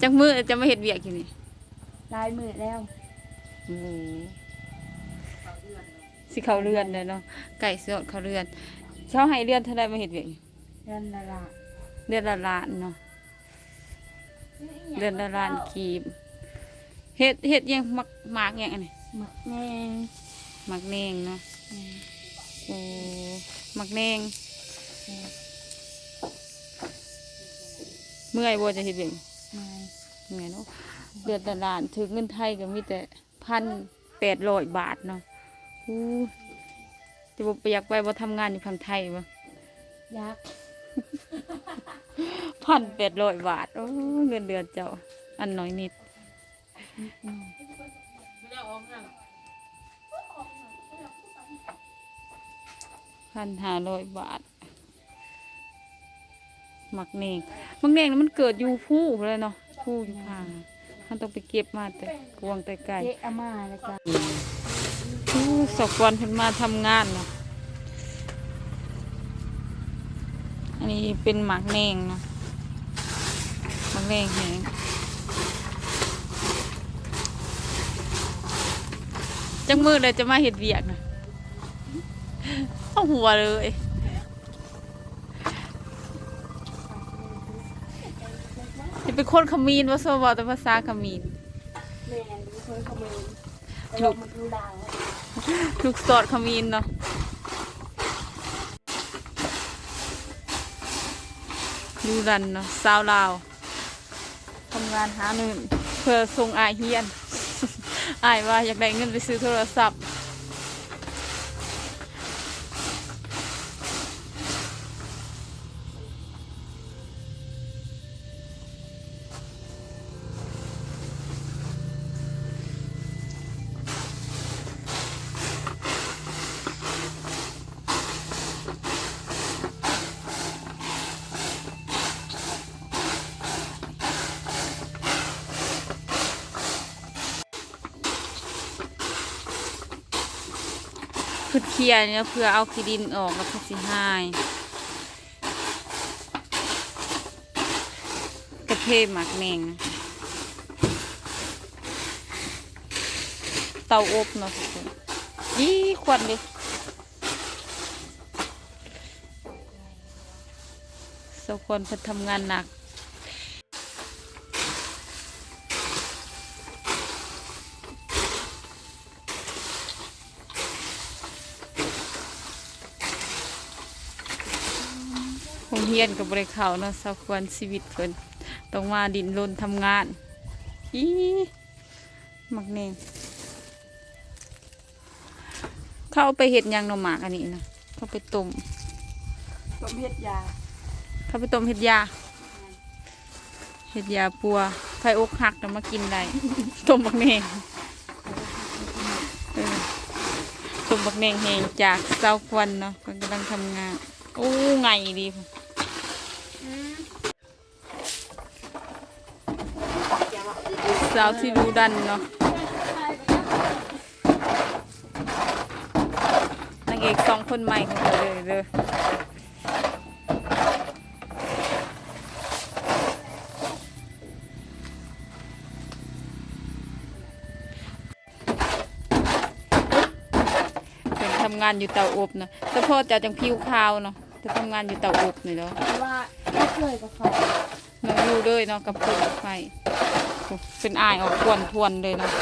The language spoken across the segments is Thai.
จักมือจะมาเฮ็ดเวียกอยู่นี่ลายมือแล้วโอ้โหสิเข้าเรือนเลยเนาะไก่เสือเข้าเรือนเช้าให้เรือนเท่าไรมาเฮ็ดเวียกอยู่เงินละละเดือนละล้านเนาะเดือนละล้านกีบเฮ็ดเฮ็ดยังมักหมากยังอันนี้หมักแงงหมักแนงเนาะโอ้หมักแนงเมื่อยบ่จะเฮ็ดเวียก ไม้เมื่อยเนาะเดือนละล้านถึงเงินไทยก็มีแต่พันแปดร้อยบาทเนาะอู้จะบ่ไปอยากไปบ่ทำงานอยู่ฝั่งไทยบ่ยักษ์พันแปดร้อยบาท โอ้เงินเดือนเจ้า อันน้อยนิดอืมพันห้าร้อยบาท หมักเนงหมักเนงน่ะมันเกิดอยู่ผู้เลยเนาะ ผู้อยู่ห่างมันต้องไปเก็บมาแต่กวงแต่ไกลเจ๊อามาแล้วจ้ะอู้สกวันเพิ่นมาทำงานเนาะอันนี้เป็นหมักเนงเนาะหมักเนงแหงจังมือเลยจะมาเห็ดเวียกนะเอาหัวเลยจะ เป็นคนขมีนว่าโซบอกแต่ภาษาขมีนแม่ดูคนขโมยแต่ลูเรากมาดูดังลูกสอดขมีนเนาะดูดันเนาะสาวลาวทำงานหาเงินเพื่อส่งอายเฮียนอายว่าอยากได้เงินไปซื้อโทรศัพท์ พืชเคลียร์เนี่ยเพื่อเอาขี้ดินออกแล้วก็สิหายกระเทยหมักแมงเตาอบเนาะทุกคนยี่ควันเลยสาวคนเพิ่นทำงานหนัก งเรียนกับบริเขาเนาะสาวควรชีวิตเพิ่นต้องมาดินรนทำงานอีมักเนงเข้าเอาไปเห็ดหยังหนอหมากอันนี้นะเข้าไปต้มต้มเฮ็ดยาเข้าไปต้มเห็ดยาเห็ดยาปัวไฟอกหักนำมากินได้ต้มบักเนงเออต้มบักเนงแหงจากเสาวควันเนาะเพิ่นกำลังทำงาน โอ้ไงดี สาวที่ดูดันเนาะนางเอกสองคนใหม่ของเราเลยเลยเป็นทำงานอยู่เตาอบเนาะแต่พ่อจะจังผิวขาวเนาะจะทำงานอยู่เตาอบนี่เนาะเพราะว่าไม่เคยกับเขาน้องอยู่เลยเนาะกับคนไฟ เป็นอายออกทวนทวนๆเลยเนาะ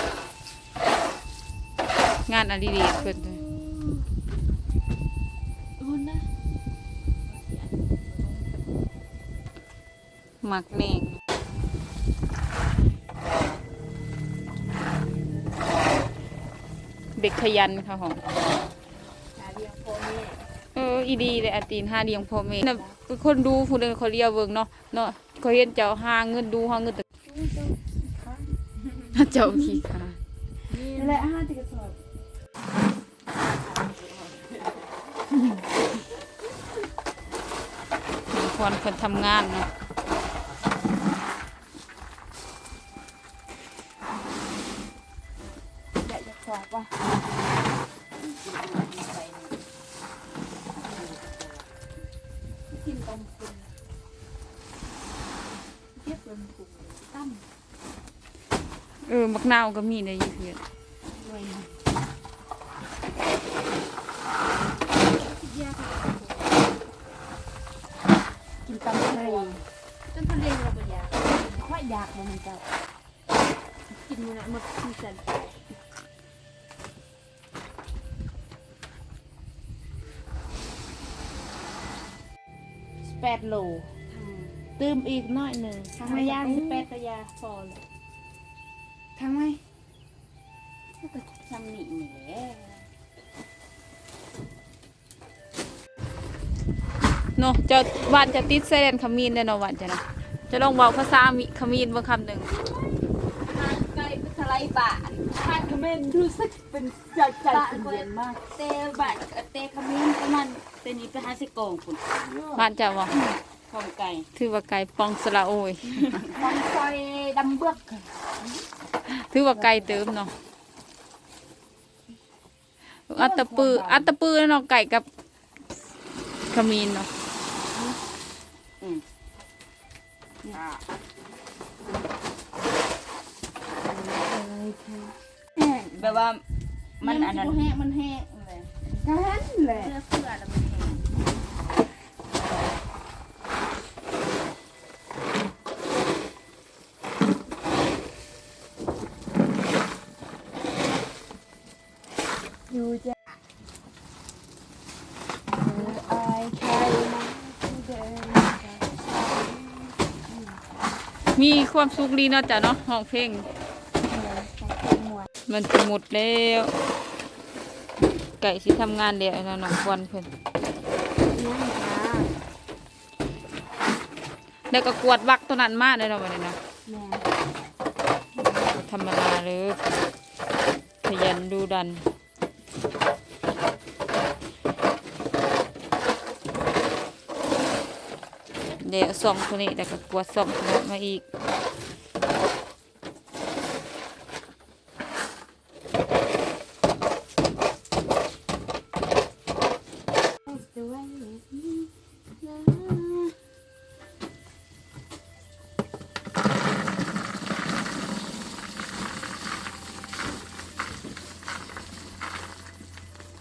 งานอดิเรกเพิ่นเลยรุ่นนะหมักเนงเด็กขยันค่ะของหาเลี้ยงพ่อแม่เอออีดีเลยอาตีนห้าเลี้ยงพ่อแม่น่ะเป็นคนดูผู้เดินเขาเรียกเบิ่งเนาะเนาะเขาเห็นเจ้าหาเงินดูหาเงินแต่ เจ้าขี้ขานี่แหละห้าติกระสอบมีคนคนทำงานเนาะอยากจะสอบว่ากินต้มกินเก็บเลยนปลูกตั้ม เออมักนาวก็มีในอยู่เพื่อนด้วยนะกินตำทะเลจนทะเลเราไปอยากค่อยอยากมันมันจะกินมันหมดที่สันแปดโล ตืมอีกน้อยหนึ่งทางระยะสิบแปดระยะพอเลย ทำไมก็ทำนี่นี่แหละเนาะจะบ้านจะติดไซเรนขมิ้นได้เนาะวันจะนะจะลองเว้าภาษามิขมิ้นบ่คำหนึงทางไกลเป็นทลายบาททางคอมเมนต์รู้สึกเป็นใจใจเย็นมากเตะบาดเตะขมิ้นประมาณเตะนี้ไปหาสิกองคุณบ้านจะบ่ของไก่ถือว่าไกลปองสละโอยมันซอยดำเบือก ถือว่าไกลเติมเนาะอัตตะปืออัตตะปือเนาะไก่กับขมิ้นเนาะแบบว่ามันอันนั้นแห้งมันแห้งเลยกันแหละเสื้อเสื้อแล้วมันแห้ง อยู่จะอายใครมาที่เดินมีความสุขดีเนาะจ้ะเนาะห้องเพลงมันจะหมดแล้ว ไก่สิทำงานเดี๋ยวนะน้องควันเพิ่นแล้วก็กวดวักตัวนั้นมาเลยเนาะวันนี้เนาะบ่ธรรมดาเลยขยันดูดัน เดี๋ยวส่องตัวนี้แล้วก็กวดส่องตัวนั้นมาอีก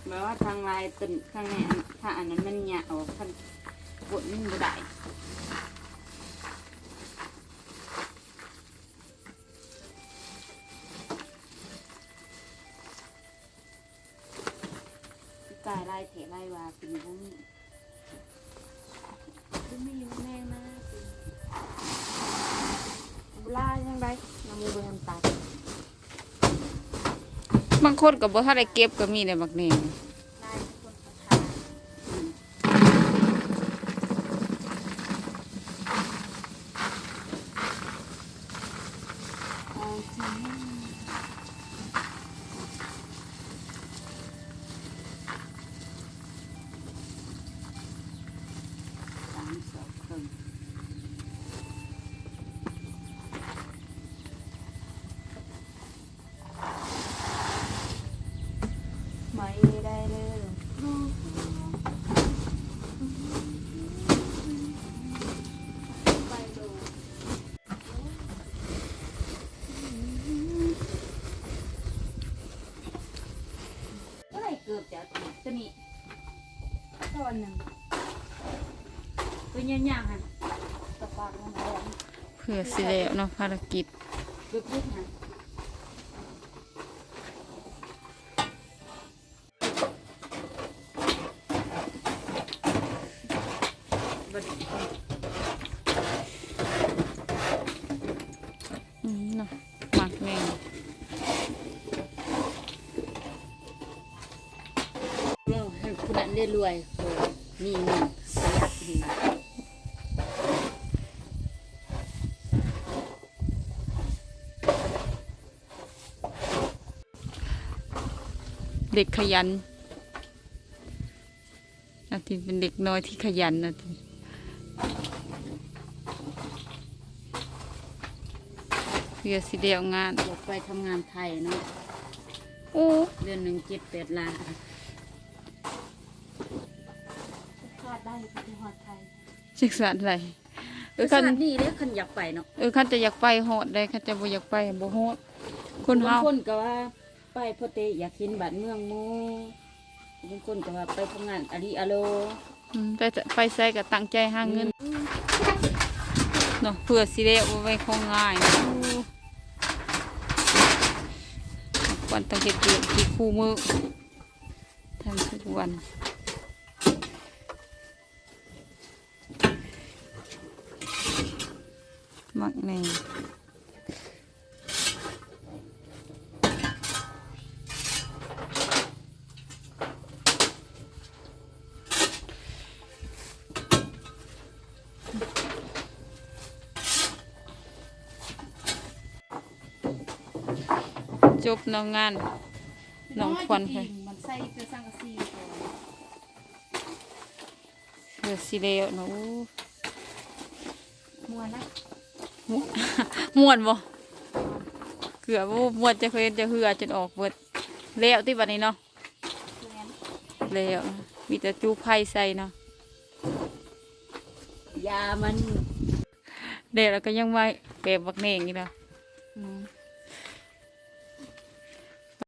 แบบว่าทางลายตึนข้างในอันถ้าอันนั้นมันหยาบท่านปวดมันบ่ได้ายลายเถลายวาเป็นพวกนี้จะมีแม่นะบุลายังไงน้ำมูกเป็นตัดบางคนก็บ่ทันได้เก็บก็มีในบักนี่นา เกือบจะตัวนี้ตอนหนึ่งตัวย่างๆฮะตะปากมันแดงเพื่อสิแล้วเนาะภารกิจเกือบพุดฮะอืมเนาะหมักแม่ง เราให้คุณนั้นได้ รวยโอ้นี่นี่ประหยัดดีเด็กขยันนาทีเป็นเด็กน้อยที่ขยันนาทีเพื่อสิเดียวงานอยากไปทำงานไทยเนาะโอ้เดือนหนึ่งเจ็ดแปดล้าน คาดได้ที่หอดไทยศึกษาอะไรเออคันสถานนี่เด้อคันอยากไปเนาะเออคันจะอยากไปฮอดได้คันจะบ่อยากไปบ่ฮอดคนบาเฮางคนก็ว่าไปเพราะเตอยากเห็นบ้านเมืองหมู่บางคนก็ว่าไปทำงานอาลีอาโลอืมไปไปใส่ก็ตั้งใจหาเงินเนาะเพื่อสิได้เอาไว้ของง่ายวันต้องเฮ็ดเวียกที่คู่มือทำทุกวัน มักแน่จบน้องงานน้องควันไปมันใส่เกลือสังกะสีก่อนเพื่อสิเลวเนาะอู้มัวนะ ม่วนม่วนบ่เกือบว่าม่วนจะเคยจะเหือจนออกเบิดแล้วที่บัดนี้เนาะแม่นแล้วมีแต่จูไผ่ใส่เนาะยามันเด็กแล้วก็ยังไม่เก็บบักเน่งอีกแล้วอืม